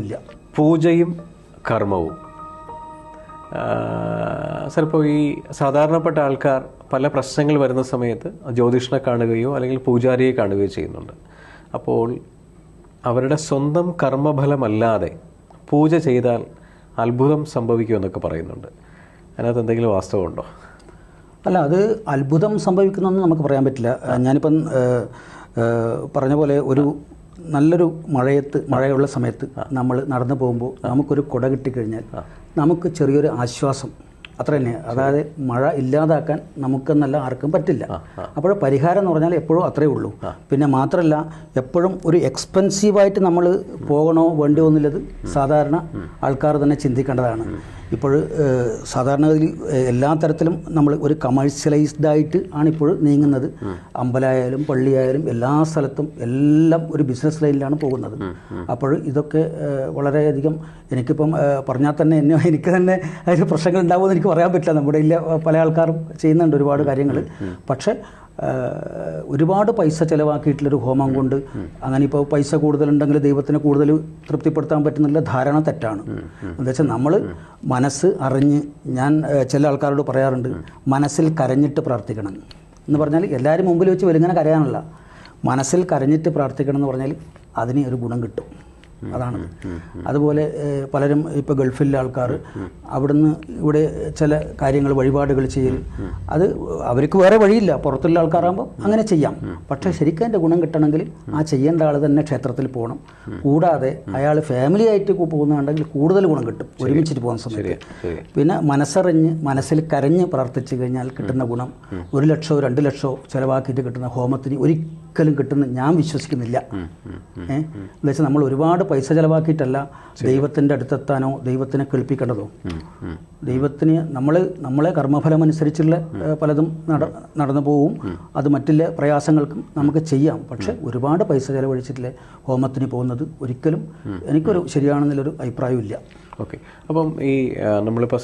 ഇല്ല. പൂജയും കർമ്മവും. ചിലപ്പോൾ ഈ സാധാരണപ്പെട്ട ആൾക്കാർ പല പ്രശ്നങ്ങൾ വരുന്ന സമയത്ത് ജ്യോതിഷനെ കാണുകയോ അല്ലെങ്കിൽ പൂജാരിയെ കാണുകയോ ചെയ്യുന്നുണ്ട്. അപ്പോൾ അവരുടെ സ്വന്തം കർമ്മഫലമല്ലാതെ പൂജ ചെയ്താൽ അത്ഭുതം സംഭവിക്കുമെന്നൊക്കെ പറയുന്നുണ്ട്. അതിനകത്ത് എന്തെങ്കിലും വാസ്തവമുണ്ടോ അല്ല അത് അത്ഭുതം സംഭവിക്കുന്നതെന്ന് നമുക്ക് പറയാൻ പറ്റില്ല. ഞാനിപ്പം പറഞ്ഞ പോലെ ഒരു നല്ലൊരു മഴയത്ത് മഴയുള്ള സമയത്ത് നമ്മൾ നടന്നു പോകുമ്പോൾ നമുക്കൊരു കുട കിട്ടിക്കഴിഞ്ഞാൽ നമുക്ക് ചെറിയൊരു ആശ്വാസം അത്ര തന്നെ. അതായത് മഴ ഇല്ലാതാക്കാൻ നമുക്കെന്നല്ല ആർക്കും പറ്റില്ല. അപ്പോൾ പരിഹാരം എന്ന് പറഞ്ഞാൽ എപ്പോഴും അത്രേ ഉള്ളൂ. പിന്നെ മാത്രമല്ല എപ്പോഴും ഒരു എക്സ്പെൻസീവായിട്ട് നമ്മൾ പോകണോ വേണ്ടോ എന്നുള്ളത് സാധാരണ ആൾക്കാർ തന്നെ ചിന്തിക്കേണ്ടതാണ്. ഇപ്പോൾ സാധാരണഗതിയിൽ എല്ലാ തരത്തിലും നമ്മൾ ഒരു കമേഴ്ഷ്യലൈസ്ഡ് ആയിട്ട് ആണ് ഇപ്പോൾ നീങ്ങുന്നത്. അമ്പലമായാലും പള്ളിയായാലും എല്ലാ സ്ഥലത്തും എല്ലാം ഒരു ബിസിനസ് ലൈനിലാണ് പോകുന്നത്. അപ്പോൾ ഇതൊക്കെ വളരെയധികം എനിക്കിപ്പം പറഞ്ഞാൽ തന്നെ എന്നെ എനിക്ക് തന്നെ അതിന് പ്രശ്നങ്ങൾ ഉണ്ടാവുമെന്ന് എനിക്ക് പറയാൻ പറ്റില്ല. നമ്മുടെ ഇല്ല പല ആൾക്കാരും ചെയ്യുന്നുണ്ട് ഒരുപാട് കാര്യങ്ങൾ. പക്ഷേ ഒരുപാട് പൈസ ചിലവാക്കിയിട്ടുള്ളൊരു ഹോമം കൊണ്ട് അങ്ങനെ ഇപ്പോൾ പൈസ കൂടുതലുണ്ടെങ്കിൽ ദൈവത്തിന് കൂടുതൽ തൃപ്തിപ്പെടുത്താൻ പറ്റുന്നില്ല ധാരണ തെറ്റാണ്. എന്താ വെച്ചാൽ നമ്മൾ മനസ്സ് അറിഞ്ഞ് ഞാൻ ചില ആൾക്കാരോട് പറയാറുണ്ട് മനസ്സിൽ കരഞ്ഞിട്ട് പ്രാർത്ഥിക്കണം. എന്ന് പറഞ്ഞാൽ എല്ലാവരും മുമ്പിൽ വെച്ച് വലുങ്ങനെ കരയാനല്ല. മനസ്സിൽ കരഞ്ഞിട്ട് പ്രാർത്ഥിക്കണം എന്ന് പറഞ്ഞാൽ അതിന് ഒരു ഗുണം കിട്ടും. അതാണ്. അതുപോലെ പലരും ഇപ്പോൾ ഗൾഫിലെ ആൾക്കാർ അവിടുന്ന് ഇവിടെ ചില കാര്യങ്ങൾ വഴിപാടുകൾ ചെയ്യൽ. അത് അവർക്ക് വേറെ വഴിയില്ല. പുറത്തുള്ള ആൾക്കാരാകുമ്പോൾ അങ്ങനെ ചെയ്യാം. പക്ഷെ ശരിക്കും അതിന്റെ ഗുണം കിട്ടണമെങ്കിൽ ആ ചെയ്യേണ്ട ആൾ തന്നെ ക്ഷേത്രത്തിൽ പോകണം. കൂടാതെ അയാൾ ഫാമിലി ആയിട്ട് പോകുന്നുണ്ടെങ്കിൽ കൂടുതൽ ഗുണം കിട്ടും. ഒരുമിച്ചിട്ട് പോകുന്ന സമയത്ത്. പിന്നെ മനസ്സറിഞ്ഞ് മനസ്സിൽ കരഞ്ഞ് പ്രാർത്ഥിച്ചു കഴിഞ്ഞാൽ കിട്ടുന്ന ഗുണം ഒരു ലക്ഷമോ രണ്ട് ലക്ഷമോ ചിലവാക്കിയിട്ട് കിട്ടുന്ന ഹോമത്തിന് ഒരിക്കലും കിട്ടുന്ന ഞാൻ വിശ്വസിക്കുന്നില്ല. വെച്ചാൽ നമ്മൾ ഒരുപാട് പൈസ ചിലവാക്കിയിട്ടല്ല ദൈവത്തിന്റെ അടുത്തെത്താനോ ദൈവത്തിനെ കേൾപ്പിക്കേണ്ടതോ. ദൈവത്തിന് നമ്മൾ നമ്മളെ കർമ്മഫലം അനുസരിച്ചുള്ള പലതും നട നടന്നു പോവും. അത് മറ്റുള്ള പ്രയാസങ്ങൾക്കും നമുക്ക് ചെയ്യാം. പക്ഷെ ഒരുപാട് പൈസ ചെലവഴിച്ചിട്ടില്ലേ ഹോമത്തിന് പോകുന്നത് ഒരിക്കലും എനിക്കൊരു ശരിയാണെന്നുള്ളൊരു അഭിപ്രായമില്ല ഓക്കെ. അപ്പം ഈ നമ്മളിപ്പോൾ